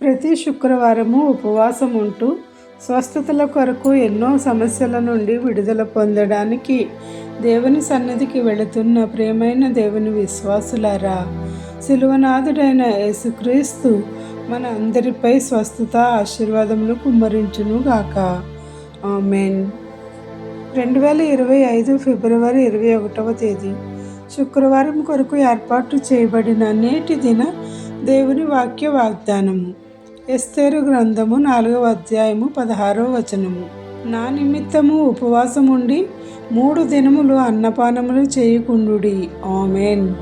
ప్రతి శుక్రవారము ఉపవాసం ఉంటూ స్వస్థతల కొరకు ఎన్నో సమస్యల నుండి విడుదల పొందడానికి దేవుని సన్నిధికి వెళుతున్న ప్రియమైన దేవుని విశ్వాసులారా శిలువనాథుడైన యేసుక్రీస్తు మన అందరిపై స్వస్థత ఆశీర్వాదములు కుమ్మరించునుగాక ఆమెన్. రెండు వేల ఇరవై ఐదు ఫిబ్రవరి ఇరవై ఒకటవ తేదీ. శుక్రవారం కొరకు ఏర్పాటు చేయబడిన నేటి దిన దేవుని వాక్య వాగ్దానము. ఎస్తేరు గ్రంథము నాలుగవ అధ్యాయము పదహారవ వచనము. నా నిమిత్తము ఉపవాసం ఉండి మూడు దినములు అన్నపానములు చేయకుండుడి. ఆమెన్.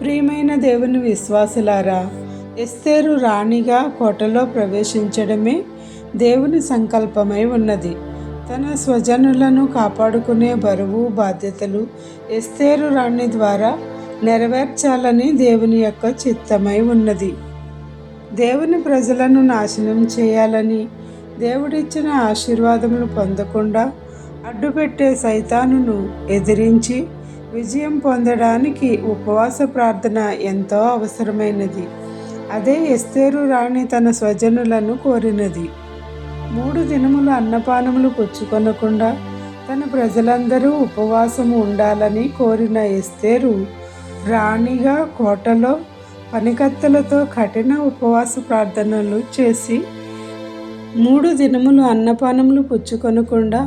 ప్రియమైన దేవుని విశ్వాసులారా ఎస్తేరు రాణిగా కోటలో ప్రవేశించడమే దేవుని సంకల్పమై ఉన్నది. తన స్వజనులను కాపాడుకునే బరువు బాధ్యతలు ఎస్తేరు రాణి ద్వారా నెరవేర్చాలని దేవుని యొక్క చిత్తమై ఉన్నది. దేవుని ప్రజలను నాశనం చేయాలని దేవుడిచ్చిన ఆశీర్వాదములు పొందకుండా అడ్డుపెట్టే సైతానును ఎదిరించి విజయం పొందడానికి ఉపవాస ప్రార్థన ఎంతో అవసరమైనది. అదే ఎస్తేరు రాణి తన స్వజనులను కోరినది. మూడు దినములు అన్నపానములు పుచ్చుకొనకుండా తన ప్రజలందరూ ఉపవాసము ఉండాలని కోరిన ఎస్తేరు రాణిగా కోటలో పనికత్తెలతో కఠిన ఉపవాస ప్రార్థనలు చేసి మూడు దినములు అన్నపానములు పుచ్చుకొనకుండా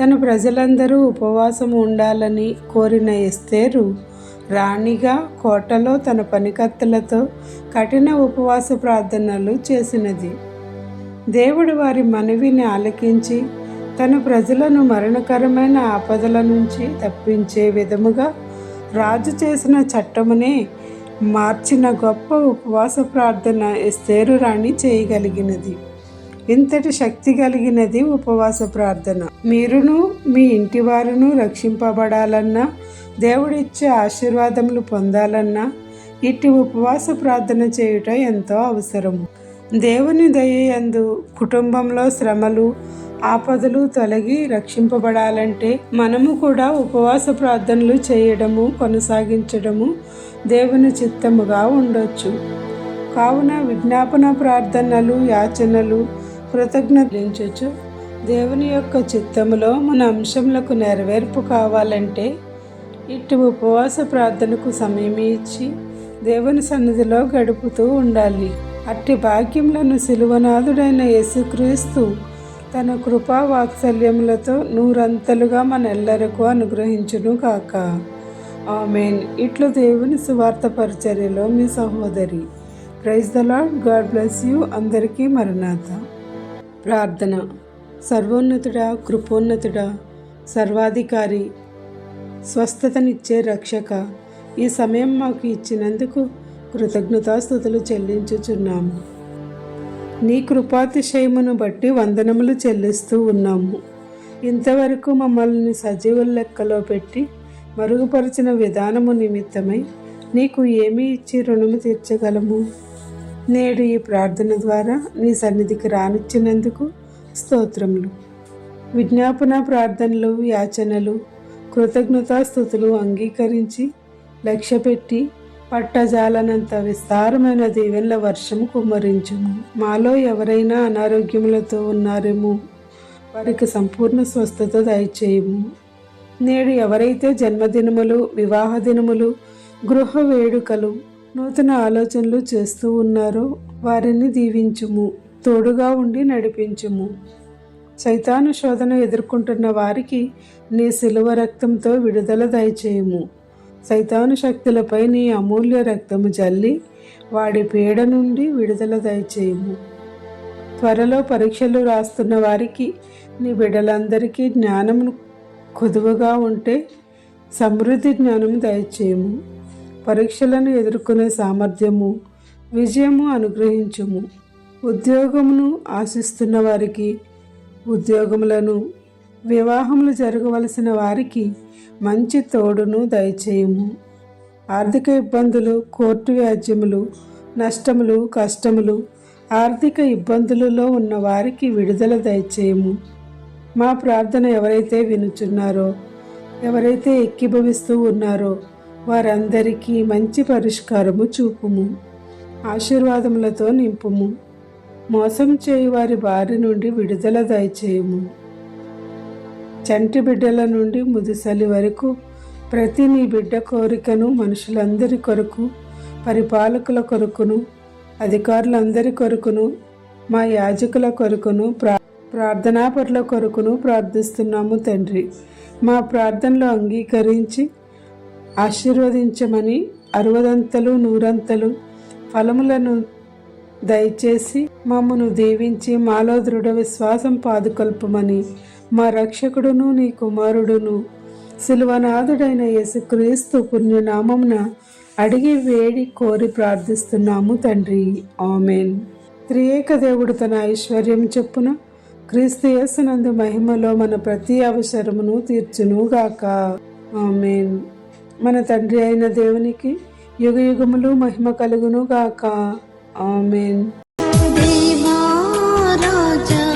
తన ప్రజలందరూ ఉపవాసం ఉండాలని కోరిన ఎస్తేరు రాణిగా కోటలో తన పనికత్తెలతో కఠిన ఉపవాస ప్రార్థనలు చేసినది. దేవుడు వారి మనవిని ఆలకించి తన ప్రజలను మరణకరమైన ఆపదల నుంచి తప్పించే విధముగా రాజు చేసిన చట్టమునే మార్చిన గొప్ప ఉపవాస ప్రార్థన ఎస్తేరు రాణి చేయగలిగినది. ఇంతటి శక్తి కలిగినది ఉపవాస ప్రార్థన. మీరును మీ ఇంటి వారును రక్షింపబడాలన్నా దేవుడిచ్చే ఆశీర్వాదములు పొందాలన్నా ఇట్టి ఉపవాస ప్రార్థన చేయుట ఎంతో అవసరము. దేవుని దయయందు కుటుంబంలో శ్రమలు ఆపదలు తొలగి రక్షింపబడాలంటే మనము కూడా ఉపవాస ప్రార్థనలు చేయడము కొనసాగించడము దేవుని చిత్తముగా ఉండొచ్చు. కావున విజ్ఞాపన ప్రార్థనలు యాచనలు కృతజ్ఞతలించచ్చు. దేవుని యొక్క చిత్తములో మన అంశములకు నెరవేర్పు కావాలంటే ఇటు ఉపవాస ప్రార్థనకు సమయం ఇచ్చి దేవుని సన్నిధిలో గడుపుతూ ఉండాలి. అట్టి భాగ్యములను శిలువనాథుడైన యేసుక్రీస్తు తన కృపా వాత్సల్యములతో నూరంతలుగా మనెల్లరకు అనుగ్రహించును కాక ఆమెన్. ఇట్లు దేవుని సువార్త పరిచర్యలో మీ సహోదరి. Praise the Lord God bless you అందరికీ మరణాత. ప్రార్థన. సర్వోన్నతుడా కృపోన్నతుడా సర్వాధికారి స్వస్థతనిచ్చే రక్షక ఈ సమయం మాకు ఇచ్చినందుకు కృతజ్ఞతాస్థుతులు చెల్లించుచున్నాము. నీ కృపాతిశయమును బట్టి వందనములు చెల్లిస్తూ ఉన్నాము. ఇంతవరకు మమ్మల్ని సజీవుల లెక్కలో పెట్టి మరుగుపరిచిన విధానము నిమిత్తమై నీకు ఏమి ఇచ్చి రుణము తీర్చగలము? నేడు ఈ ప్రార్థన ద్వారా నీ సన్నిధికి రానిచ్చినందుకు స్తోత్రములు. విజ్ఞాపన ప్రార్థనలు యాచనలు కృతజ్ఞతాస్థుతులు అంగీకరించి లక్ష్యపెట్టి పట్టజాలనంత విస్తారమైన దీవెనల వర్షము కుమ్మరించుము. మాలో ఎవరైనా అనారోగ్యములతో ఉన్నారేమో వారికి సంపూర్ణ స్వస్థత దయచేయము. నేడు ఎవరైతే జన్మదినములు వివాహ దినములు గృహ వేడుకలు నూతన ఆలోచనలు చేస్తూ ఉన్నారో వారిని దీవించుము తోడుగా ఉండి నడిపించుము. సైతాను శోధన ఎదుర్కొంటున్న వారికి నీ శిలువ రక్తంతో విడుదల దయచేయము. సైతాను శక్తులపై నీ అమూల్య రక్తము జల్లి వాడి పీడ నుండి విడుదల దయచేయము. త్వరలో పరీక్షలు రాస్తున్న వారికి నీ బిడ్డలందరికీ జ్ఞానము కొదువుగా ఉంటే సమృద్ధి జ్ఞానము దయచేయము. పరీక్షలను ఎదుర్కొనే సామర్థ్యము విజయము అనుగ్రహించుము. ఉద్యోగమును ఆశిస్తున్న వారికి ఉద్యోగములను వివాహములు జరగవలసిన వారికి మంచి తోడును దయచేయము. ఆర్థిక ఇబ్బందులు కోర్టు వ్యాజ్యములు నష్టములు కష్టములు ఆర్థిక ఇబ్బందులలో ఉన్న వారికి విడుదల దయచేయము. మా ప్రార్థన ఎవరైతే వినుచున్నారో ఎవరైతే ఎక్కిభవిస్తూ ఉన్నారో వారందరికీ మంచి పరిష్కారము చూపుము. ఆశీర్వాదములతో నింపుము. మోసం చేయి వారి బారి నుండి విడుదల దయచేయము. చంటి బిడ్డల నుండి ముదిసలి వరకు ప్రతి నీ బిడ్డ కోరికను మనుషులందరి కొరకు పరిపాలకుల కొరకును అధికారులందరి కొరకును మా యాజకుల కొరకును ప్రా ప్రార్థనాపరుల కొరకును ప్రార్థిస్తున్నాము తండ్రి. మా ప్రార్థనలు అంగీకరించి ఆశీర్వదించమని అరవదంతలు నూరంతలు ఫలములను దయచేసి మమ్మను దీవించి మాలో దృఢ విశ్వాసం పాదుకొల్పమని మా రక్షకుడును నీ కుమారుడును శిలువనాథుడైన యేసుక్రీస్తు పుణ్యనామమున అడిగి వేడి కోరి ప్రార్థిస్తున్నాము తండ్రి. ఆమెన్. త్రియేక దేవుడు తన ఐశ్వర్యం చెప్పున క్రీస్తు యేసునందు మహిమలో మన ప్రతి అవసరమును తీర్చునుగాక. ఆమెన్. మన తండ్రి అయిన దేవునికి యుగ యుగములు మహిమ కలుగునుగాక. ఆమెన్. దేవా రాజా